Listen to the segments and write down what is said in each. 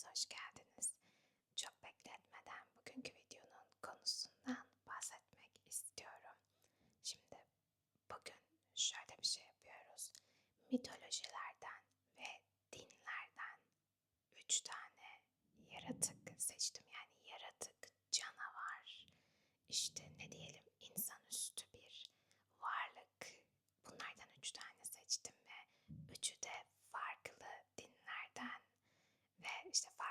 só que. used to fight.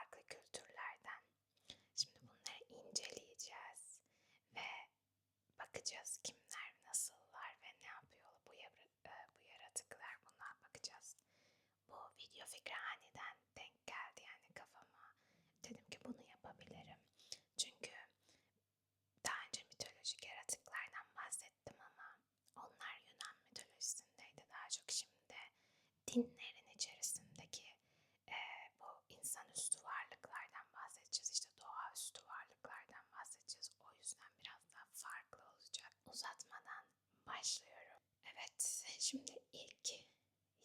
başlıyorum. Evet, şimdi ilk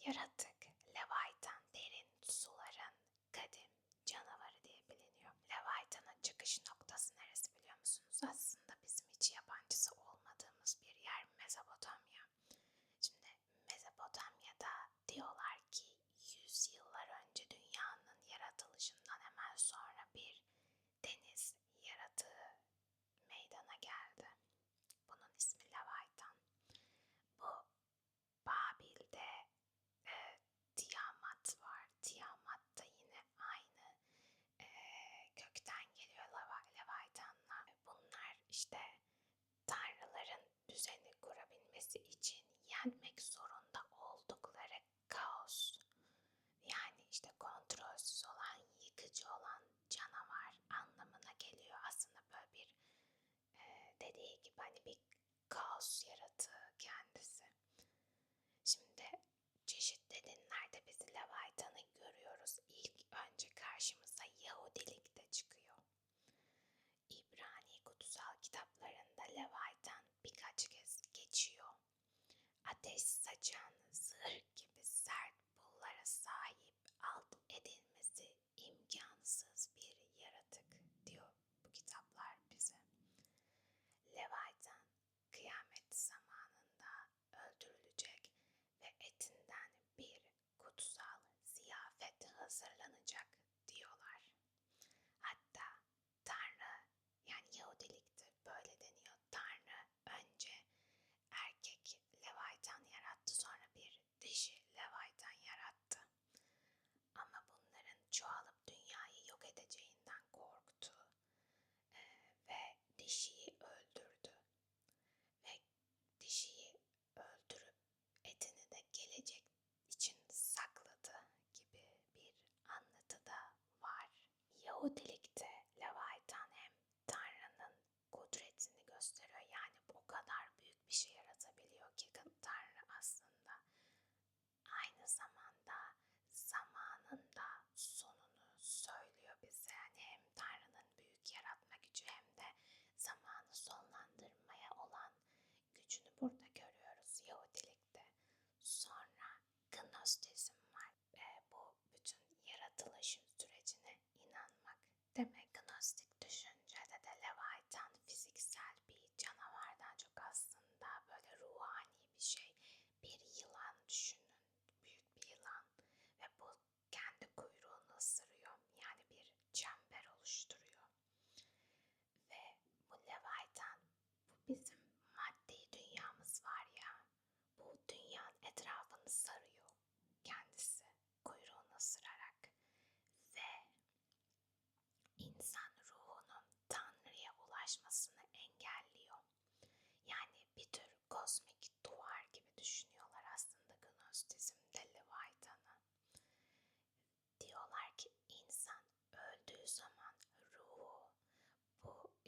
yarat Because.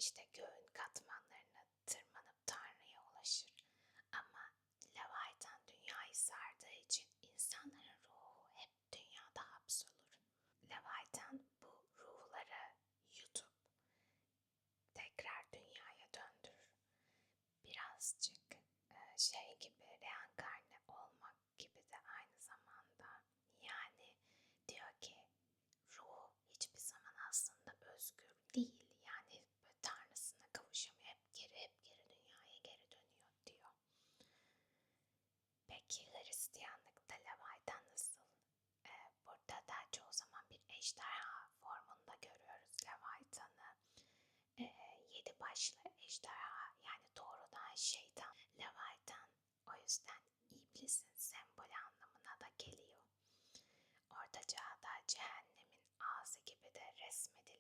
işte göğün katmanlarına tırmanıp Tanrı'ya ulaşır. Ama Leviathan dünyayı sardığı için insanların ruhu hep dünyada hapsolur. Leviathan bu ruhları yutup tekrar dünyaya döndürür. Birazcık e, şey gibi ejderha formunda görüyoruz Leviathan'ı. E, yedi başlı ejderha yani doğrudan şeytan Leviathan. O yüzden iblisin sembolü anlamına da geliyor. Orta çağda cehennemin ağzı gibi de resmedilen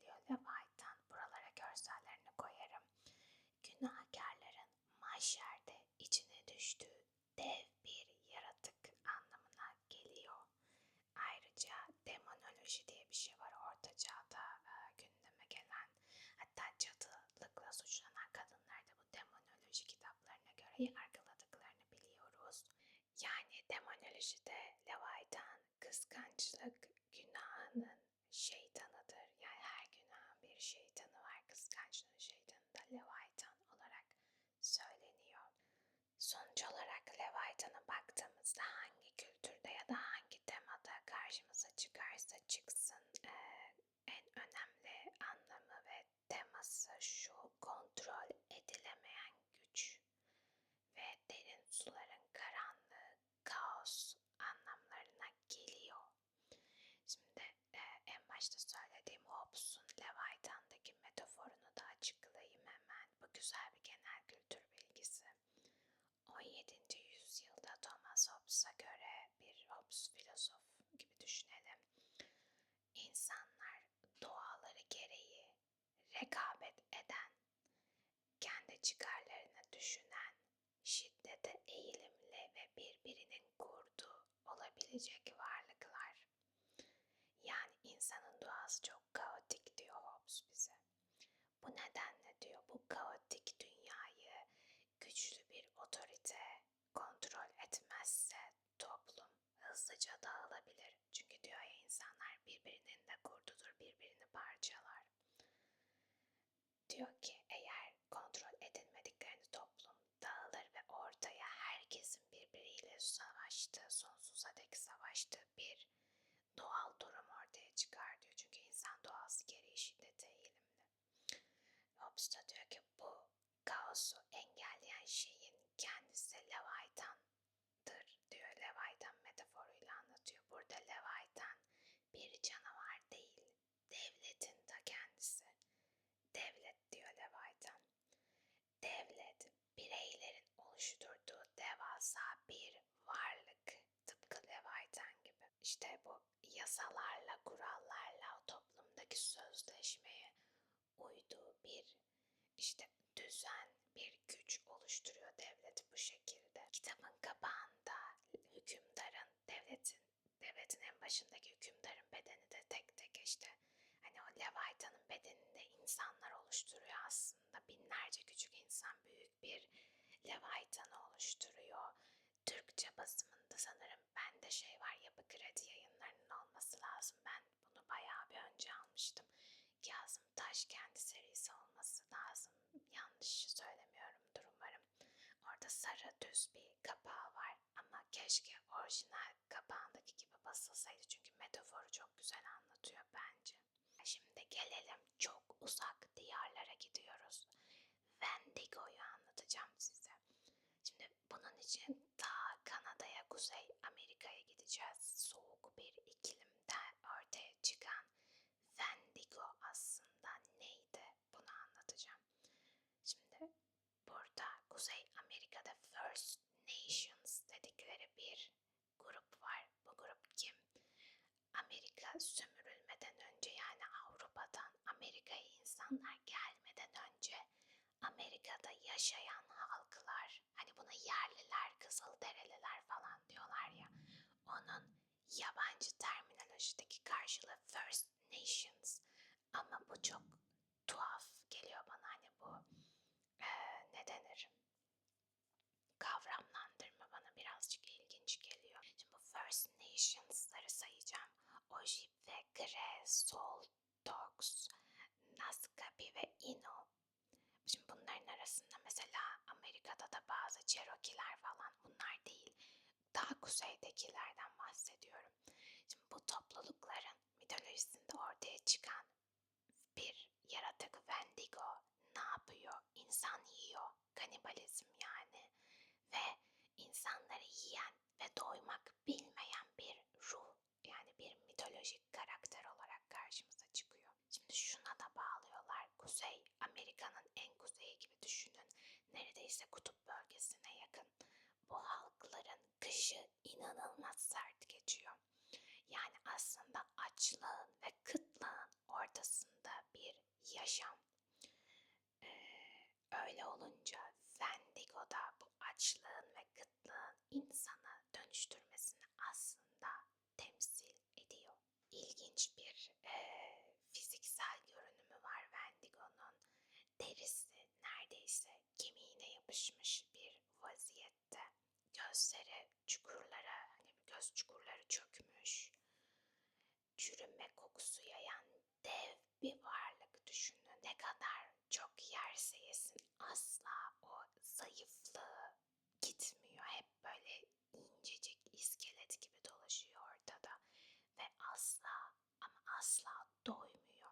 verişi de Leviathan kıskançlık günahının şeytanıdır. Yani her günahın bir şeytanı var. Kıskançlığın şeytanı da Leviathan olarak söyleniyor. Sonuç olarak Leviathan'a baktığımızda hangi kültürde ya da hangi temada karşımıza çıkarsa çıksın eee, en önemli anlamı ve teması şu kontrol edilemeyen güç ve derin suların karanlığı, kaos anlamlarına geliyor. Şimdi e, en başta söylediğim Hobbes'un Leviathan'daki metaforunu da açıklayayım hemen. Bu güzel bir genel kültür bilgisi. 17. yüzyılda Thomas Hobbes'a göre bir Hobbes filozof gibi düşünelim. İnsanlar doğaları gereği rekabet eden, kendi çıkarlarını düşünen, şiddete eğilimli ve birbirinin kurduğu olabilecek varlıklar. Yani insanın doğası çok kaotik diyor Hobbes bize. Bu nedenle diyor bu kaotik dünyayı güçlü bir otorite kontrol etmezse toplum hızlıca dağılabilir. Çünkü diyor ya insanlar birbirinin de kurdudur, birbirini parçalar. Diyor ki eğer kontrol edilmediklerini toplum dağılır ve ortaya herkesin birbiriyle savaştığı, sonsuza dek savaştığı bir doğal durum ortaya çıkar diyor. Çünkü insan doğası gereği şiddete eğilimli. Hobbes da diyor ki bu kaosu engelleyen şeyin kendisi Leviathan'dır diyor. Leviathan metaforuyla anlatıyor. Burada Leviathan bir canavar değil, devletin ta kendisi. Devlet diyor Leviathan. Devlet, bireylerin oluşturduğu devasa bir varlık. Tıpkı Leviathan gibi. İşte bu yasalarla, kurallarla o toplumdaki sözleşmeye uyduğu bir işte düzen, bir güç oluşturuyor devlet bu şekilde. Kitabın kapağında hükümdarın, devletin, devletin en başındaki hükümdarın bedeni de tek tek işte hani o Leviathan'ın bedeninde insanlar oluşturuyor aslında. Binlerce küçük insan büyük bir Leviathan'ı oluşturuyor. Türkçe basımında sanırım bende şey var Yapı Kredi yayınlarının olması lazım. Ben bunu bayağı bir önce almıştım. Kazım Taşkendi serisi olması lazım. Yanlış söylemiyorumdur umarım. Orada sarı düz bir kapağı var ama keşke orijinal kapağındaki gibi basılsaydı çünkü metaforu çok güzel anlatıyor bence. Şimdi gelelim çok uzak diyarlara gidiyoruz. Wendigo'yu anlatacağım size. Şimdi bunun için ta Kanada'ya, Kuzey Amerika'ya gideceğiz. Soğuk bir iklimde ortaya çıkan Wendigo aslında neydi? Bunu anlatacağım. Şimdi burada Kuzey Amerika'da First Nations dedikleri bir grup var. Bu grup kim? Amerika sömürülmeden önce yani Avrupa'dan Amerika'ya insanlar gelmeden önce Amerika'da yaşayan halklar hani buna yerliler, kızılderililer falan diyorlar ya onun yabancı terminolojideki karşılığı First Nations. Ama bu çok tuhaf geliyor bana hani bu eee, ne denir kavramlandırma bana birazcık ilginç geliyor. Şimdi bu First Nations'ları sayacağım. Ojibwe, Kre, Sol, Dogs, Naskapi ve Inu. Şimdi bunların arasında mesela Amerika'da da bazı Cherokee'ler falan bunlar değil. Daha kuzeydekilerden bahsediyorum. Şimdi bu toplulukların mitolojisinde ortaya çıkan bir yaratık Wendigo ne yapıyor? İnsan yiyor. Kanibalizm yani. Ve insanları yiyen ve doymak bilmeyen bir ruh yani bir mitolojik karakter olarak karşımıza çıkıyor. Şimdi şuna da bağlıyorlar. Kuzey Amerika'nın en kuzeyi gibi düşünün. Neredeyse kutup bölgesine yakın. Bu halkların kışı inanılmaz sert geçiyor. Yani aslında açlığın ve kıtlığın ortasında bir yaşam. Ee, öyle olunca Wendigo'da bu açlığın ve kıtlığın insana dönüştürmesini aslında temsil ediyor. İlginç bir eee, fiziksel görünümü var Wendigo'nun. Derisi neredeyse kemiğine yapışmış bir vaziyette. Gözleri çukurlara, hani göz çukurları çökmüş, çürüme kokusu yayan dev bir varlık düşünün. Ne kadar çok yerse yesin asla o zayıflığı gitmiyor. Hep böyle incecik iskelet gibi dolaşıyor ortada ve asla ama asla doymuyor.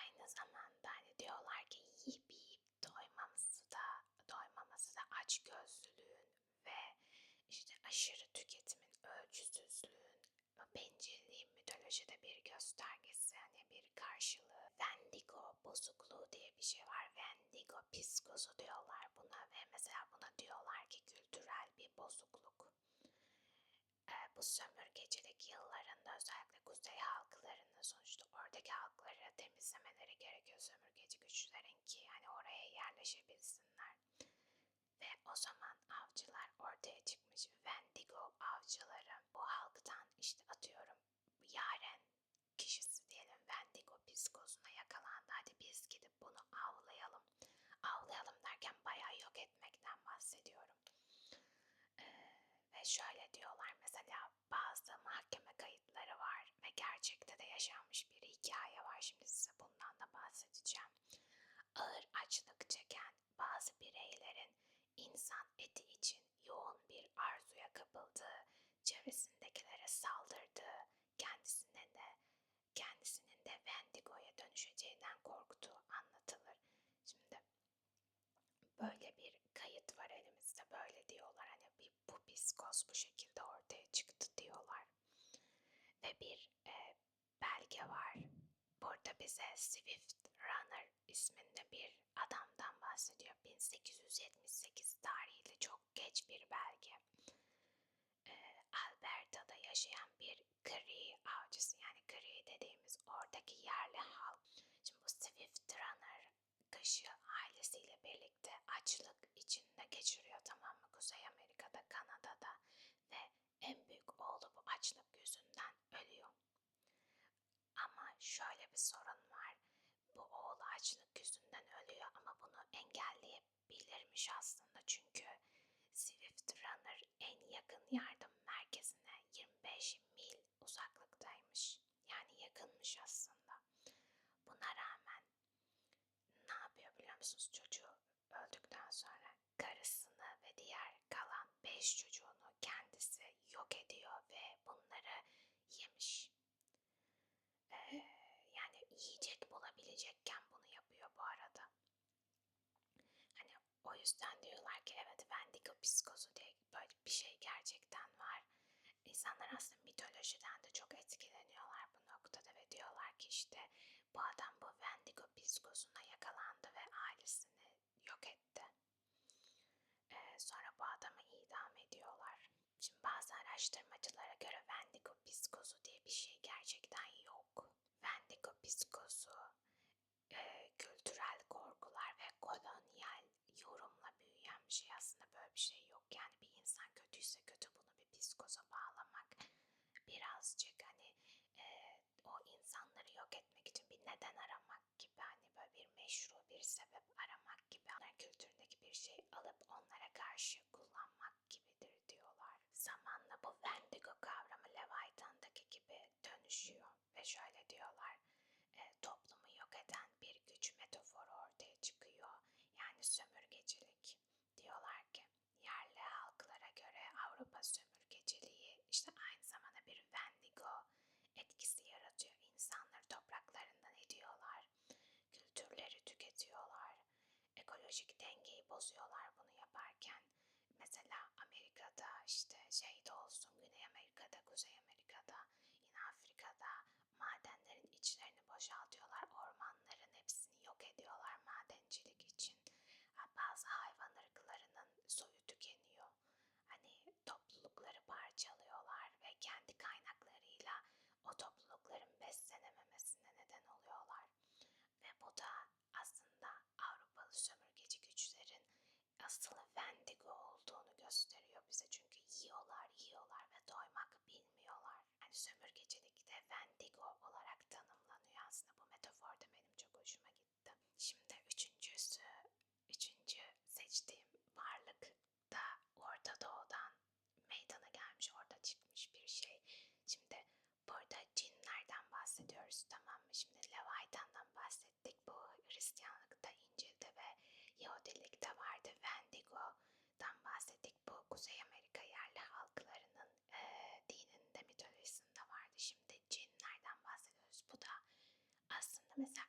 Aynı zamanda hani diyorlar ki yiyip yiyip doymaması da doymaması da ve işte aşırı tüketimin, ölçüsüzlüğün, bencilliğin mitolojide bir göstergesi, hani bir karşılığı. Vendigo bozukluğu diye bir şey var. Vendigo psikozu diyorlar buna ve mesela buna diyorlar ki kültürel bir bozukluk. Ee, bu sömürgecilik yıllarında özellikle kuzey halklarının sonuçta oradaki halkları temizlemeleri gerekiyor sömürgeci güçlerin ki hani oraya yerleşebilsinler. Ve o zaman avcılar ortaya çıkmış. Vendigo avcıları bu halktan işte atıyorum yaren kişisi diyelim Vendigo psikozuna yakalandı. Hadi biz gidip bunu avlayalım. Avlayalım derken bayağı yok etmekten bahsediyorum. Ee, ve şöyle diyorlar mesela bazı mahkeme kayıtları var ve gerçekte de yaşanmış bir hikaye var. Şimdi size bundan da bahsedeceğim. Ağır açlık çeken bazı bireylerin insan eti için yoğun bir arzuya kapıldığı, çevresindekilere saldırdığı, kendisine de kendisinin de Wendigo'ya dönüşeceğinden korktuğu anlatılır. Şimdi böyle bir kayıt var elimizde böyle diyorlar hani bir bu psikos bu şekilde ortaya çıktı diyorlar. Ve bir e, belge var. Burada bize Swift Runner isminde bir adamdan bahsediyor. 1878 tarihli çok geç bir belge. Ee, Alberta'da yaşayan bir Cree avcısı yani Cree dediğimiz oradaki yerli halk. Şimdi bu Swift Runner kışı ailesiyle birlikte açlık içinde geçiriyor tamam mı? Kuzey Amerika'da, Kanada'da ve en büyük oğlu bu açlık yüzünden ölüyor. Ama şöyle bir sorun var. Bu oğlu açlık yüzünden ölüyor ama bunu engelleyebilirmiş aslında çünkü Swift Runner en yakın yardım merkezine 25 mil uzaklıktaymış. Yani yakınmış aslında. Buna rağmen ne yapıyor biliyor musunuz? Çocuğu öldükten sonra karısını ve diğer kalan 5 çocuğunu kendisi yok ediyor ve bunları yemiş. Ee, yiyecek bulabilecekken bunu yapıyor bu arada. Hani o yüzden diyorlar ki evet Wendigo psikozu diye böyle bir şey gerçekten var. İnsanlar aslında mitolojiden de çok etkileniyorlar bu noktada ve diyorlar ki işte bu adam bu Wendigo psikozuna yakalandı ve ailesini yok etti. Ee, sonra bu adamı idam ediyorlar. Şimdi bazı araştırmacılara göre Wendigo psikozu diye bir şey gerçekten yok. Wendigo psikozu e, kültürel korkular ve kolonyal yorumla büyüyen bir şey aslında böyle bir şey yok. Yani bir insan kötüyse kötü bunu bir psikoza bağlamak birazcık hani e, o insanları yok etmek için bir neden aramak gibi hani böyle bir meşru bir sebep aramak gibi onların kültüründeki bir şey alıp onlara karşı kullanmak gibidir diyorlar. Zamanla bu Wendigo kavramı Leviathan'daki gibi dönüşüyor ve şöyle diyorlar e, toplumu yok eden bir güç metaforu ortaya çıkıyor. Yani sömürgecilik. Diyorlar ki yerli halklara göre Avrupa sömürgeciliği işte aynı zamanda bir Wendigo etkisi yaratıyor. İnsanları topraklarından ediyorlar. Kültürleri tüketiyorlar. Ekolojik dengeyi bozuyorlar bunu yaparken. Mesela Amerika'da işte şeyde olsun Güney Amerika'da, Kuzey Amerika'da, boşaltıyorlar. Ormanların hepsini yok ediyorlar madencilik için. Bazı hayvan ırklarının soyu tükeniyor. Hani toplulukları parçalıyorlar ve kendi kaynaklarıyla o toplulukların beslenememesine neden oluyorlar. Ve bu da aslında Avrupalı sömürgeci güçlerin asıl Wendigo olduğunu gösteriyor bize. Çünkü yiyorlar, yiyorlar ve doymak bilmiyorlar. Yani sömürgecilik hoşuma gitti. Şimdi üçüncüsü, üçüncü seçtiğim varlık da Orta Doğu'dan meydana gelmiş, orada çıkmış bir şey. Şimdi burada cinlerden bahsediyoruz tamam mı? Şimdi Leviathan'dan bahsettik. Bu Hristiyanlıkta, İncil'de ve Yahudilikte vardı. Wendigo'dan bahsettik. Bu Kuzey Amerika yerli halklarının e, dininde, mitolojisinde vardı. Şimdi cinlerden bahsediyoruz. Bu da aslında mesela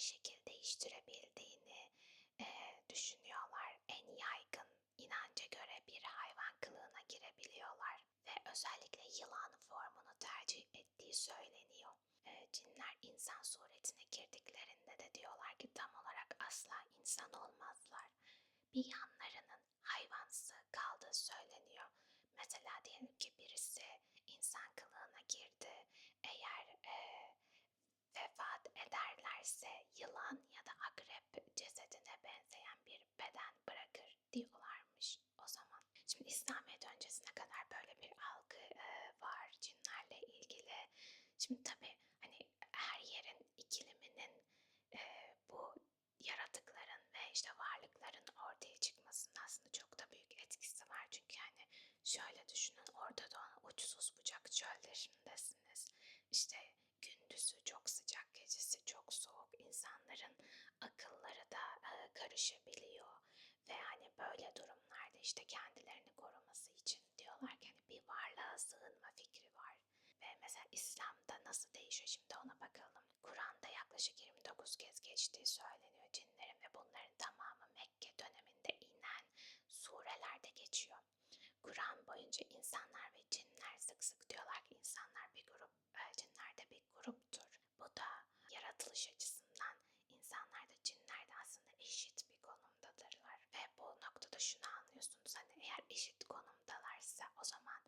şekil değiştirebildiğini e, düşünüyorlar. En yaygın inanca göre bir hayvan kılığına girebiliyorlar ve özellikle yılan formunu tercih ettiği söyleniyor. E, cinler insan suretine girdiklerinde de diyorlar ki tam olarak asla insan olmazlar. Bir yanlarının hayvansı kaldığı söyleniyor. Mesela diyelim ki birisi insan kılığına girdi. Eğer e, vefat ederlerse yılan ya da akrep cesedine benzeyen bir beden bırakır diyorlarmış o zaman. Şimdi İslamiyet öncesine kadar böyle bir algı e, var cinlerle ilgili. Şimdi tabii hani her yerin ikliminin e, bu yaratıkların ve işte varlıkların ortaya çıkmasının aslında çok da büyük etkisi var. Çünkü yani şöyle düşünün Orta Doğu'nun uçsuz bucak çöllerindesiniz. İşte gündüzü çok sıcak, gecesi çok soğuk. insanların akılları da e, karışabiliyor. Ve hani böyle durumlarda işte kendilerini koruması için diyorlar ki hani bir varlığa sığınma fikri var. Ve mesela İslam'da nasıl değişiyor şimdi ona bakalım. Kur'an'da yaklaşık 29 kez geçtiği söyleniyor cinlerin ve bunların tamamı Mekke döneminde inen surelerde geçiyor. Kur'an boyunca insanlar ve cinler sık sık diyorlar ki insanlar bir grup, e, cinler de bir gruptur. Bu da yaratılış açısından insanlar da cinler de aslında eşit bir konumdadırlar. Ve bu noktada şunu anlıyorsunuz hani eğer eşit konumdalarsa o zaman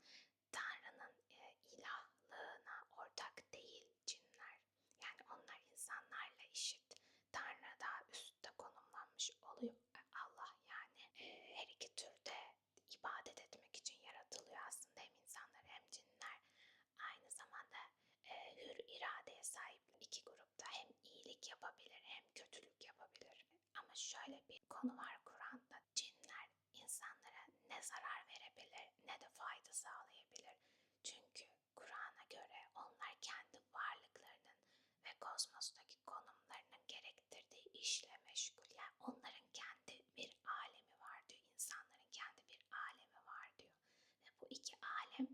Tanrı'nın e, ilahlığına ortak değil cinler. Yani onlar insanlarla eşit. Tanrı daha üstte konumlanmış oluyor. E, Allah yani e, her iki türde ibadet etmek için yaratılıyor aslında hem insanlar hem cinler. Aynı zamanda e, hür iradeye sahip iki grupta hem iyilik yapabilir hem kötülük yapabilir. Ama şöyle bir konu var Kur'an'da. Cinler insanlara ne zarar verebilir ne de fayda sağlayabilir. Çünkü Kur'an'a göre onlar kendi varlıklarının ve kozmostaki konumlarının gerektirdiği işle meşgul. Yani onların kendi bir alemi var diyor. İnsanların kendi bir alemi var diyor. Ve bu iki alem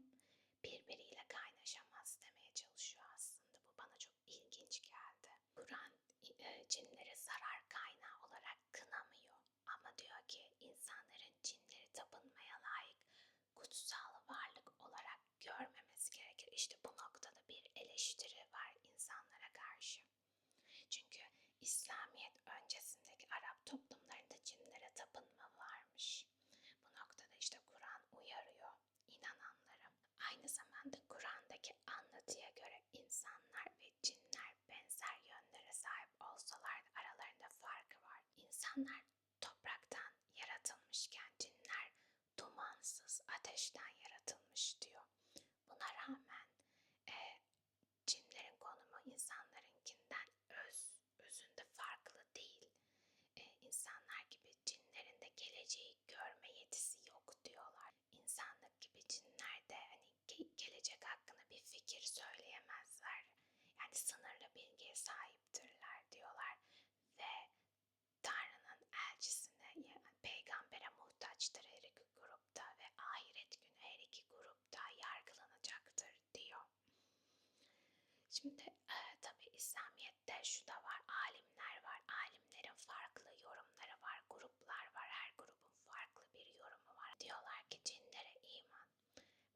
birbiriyle kaynaşamaz demeye çalışıyor aslında. Bu bana çok ilginç geldi. Kur'an e, cinleri zarar kaynağı olarak kınamıyor. Ama diyor ki insanların cinleri tapınmaya layık kutsal varlık olarak görmemesi gerekir. İşte bu noktada bir eleştiri var insanlara karşı. Çünkü İslamiyet ateşten yaratılmış diyor. Buna rağmen e, cinlerin konumu insanlarınkinden öz, özünde farklı değil. E, insanlar gibi cinlerin de geleceği görme yetisi yok diyorlar. İnsanlık gibi cinler de hani gelecek hakkında bir fikir söyleyemezler. Yani sınırlı bilgiye sahiptirler diyorlar ve Tanrı'nın elçisine, yani peygambere muhtaçtır her Şimdi e, tabii İslamiyet'te şu da var, alimler var. Alimlerin farklı yorumları var, gruplar var. Her grubun farklı bir yorumu var. Diyorlar ki cinlere iman,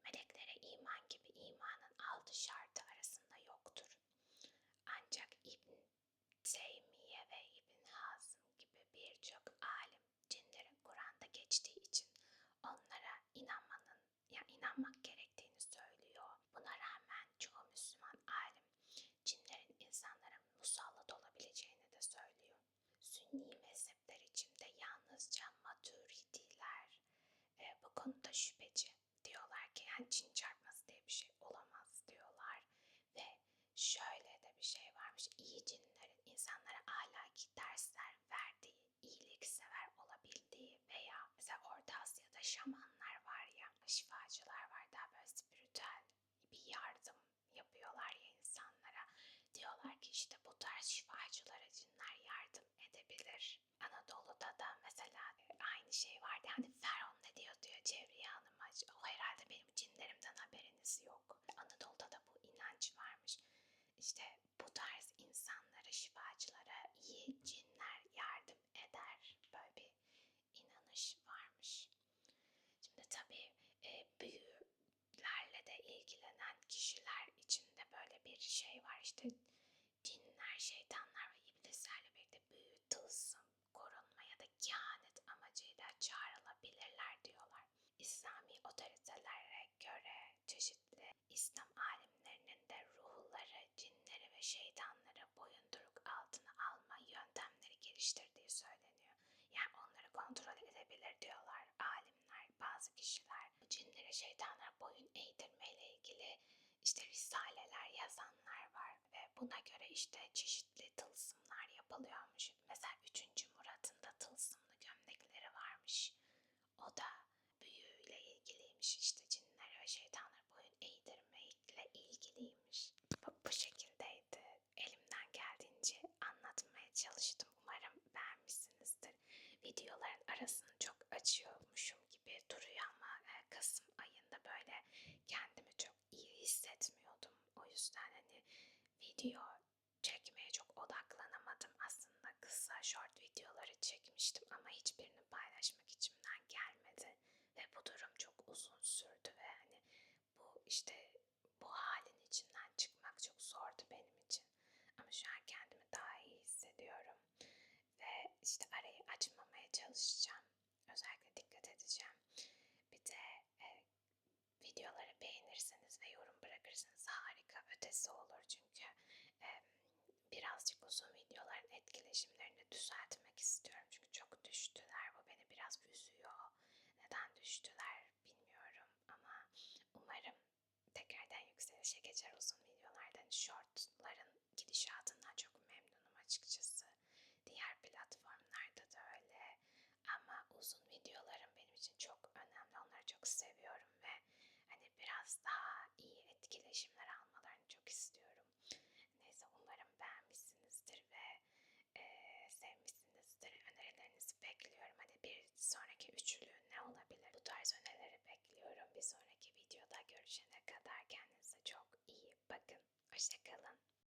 meleklere iman gibi imanın altı şartı arasında yoktur. Ancak İbn Teymiye ve İbn Hazm gibi birçok alim cinlerin Kur'an'da geçtiği için onlara inanmanın ya inanmak gerektiğini söylüyor. Buna rağmen çoğu Müslüman alim cinlerin insanlara musallat olabileceğini de söylüyor. Sünni mezhepler içinde yalnızca maturidiler e, bu konuda şüpheci. Diyorlar ki yani cin çarpması diye bir şey olamaz diyorlar. Ve şöyle de bir şey varmış. İyi cinlerin insanlara ahlaki dersler verdiği, iyiliksever olabildiği veya mesela Orta Asya'da şamanlar var ya, şifacılar var daha böyle spiritüel bir yardım yapıyorlar ya insanlara. Diyorlar ki işte bu tarz şifacılara cinler yardım edebilir. Anadolu'da da mesela aynı şey vardı. Hani Ferhon ne diyor diyor Hanım'a. O herhalde benim cinlerimden haberiniz yok. Anadolu'da da bu inanç varmış. İşte bu tarz insanlara, şifacılara iyi cinler yardım eder. Böyle bir inanış varmış. Şimdi tabii e, büyülerle de ilgilenen kişiler içinde böyle bir şey var. İşte cinler, şeytanlar İslami otoritelere göre çeşitli İslam alimlerinin de ruhları, cinleri ve şeytanları boyunduruk altına alma yöntemleri geliştirdiği söyleniyor. Yani onları kontrol edebilir diyorlar alimler, bazı kişiler. Cinlere, şeytanlara boyun eğdirmeyle ilgili işte risaleler yazanlar var ve buna göre işte çeşitli tılsımlar yapılıyormuş. Mesela 3. Murat'ın da tılsımlı gömlekleri varmış. O da büyüyle ilgiliymiş işte cinlere ve şeytanlara boyun eğdirmeyle ilgiliymiş. Bu, bu şekildeydi. Elimden geldiğince anlatmaya çalıştım. Umarım beğenmişsinizdir. Videoların arasını çok açıyormuşum gibi duruyor ama e, Kasım ayında böyle kendimi çok iyi hissetmiyordum. O yüzden hani video çekmeye çok odaklanamadım. Aslında kısa short videoları çekmiştim ama hiçbirini paylaşmak içimden gelmedi. Ve bu durum çok uzun sürdü ve hani bu işte bu halin içinden çıkmak çok zordu benim için. Ama şu an kendimi daha iyi hissediyorum. Ve işte arayı açmamaya çalışacağım. Özellikle dikkat edeceğim. Bir de e, videoları beğenirseniz ve yorum bırakırsanız harika ötesi olur. Çünkü e, birazcık uzun videoların etkileşimlerini düzeltmek istiyorum. Çünkü çok düştüler. Bu beni biraz üzüyor. Neden düştüler bilmiyorum ama umarım tekrardan yükselişe geçer uzun videolardan. Shortların gidişatından çok memnunum açıkçası. Diğer platformlarda ama uzun videolarım benim için çok önemli onları çok seviyorum ve hani biraz daha iyi etkileşimler almalarını çok istiyorum. Neyse umarım beğenmişsinizdir ve e, sevmişsinizdir. Önerilerinizi bekliyorum. Hadi bir sonraki üçlü ne olabilir? Bu tarz önerileri bekliyorum. Bir sonraki videoda görüşene kadar kendinize çok iyi bakın. Hoşçakalın.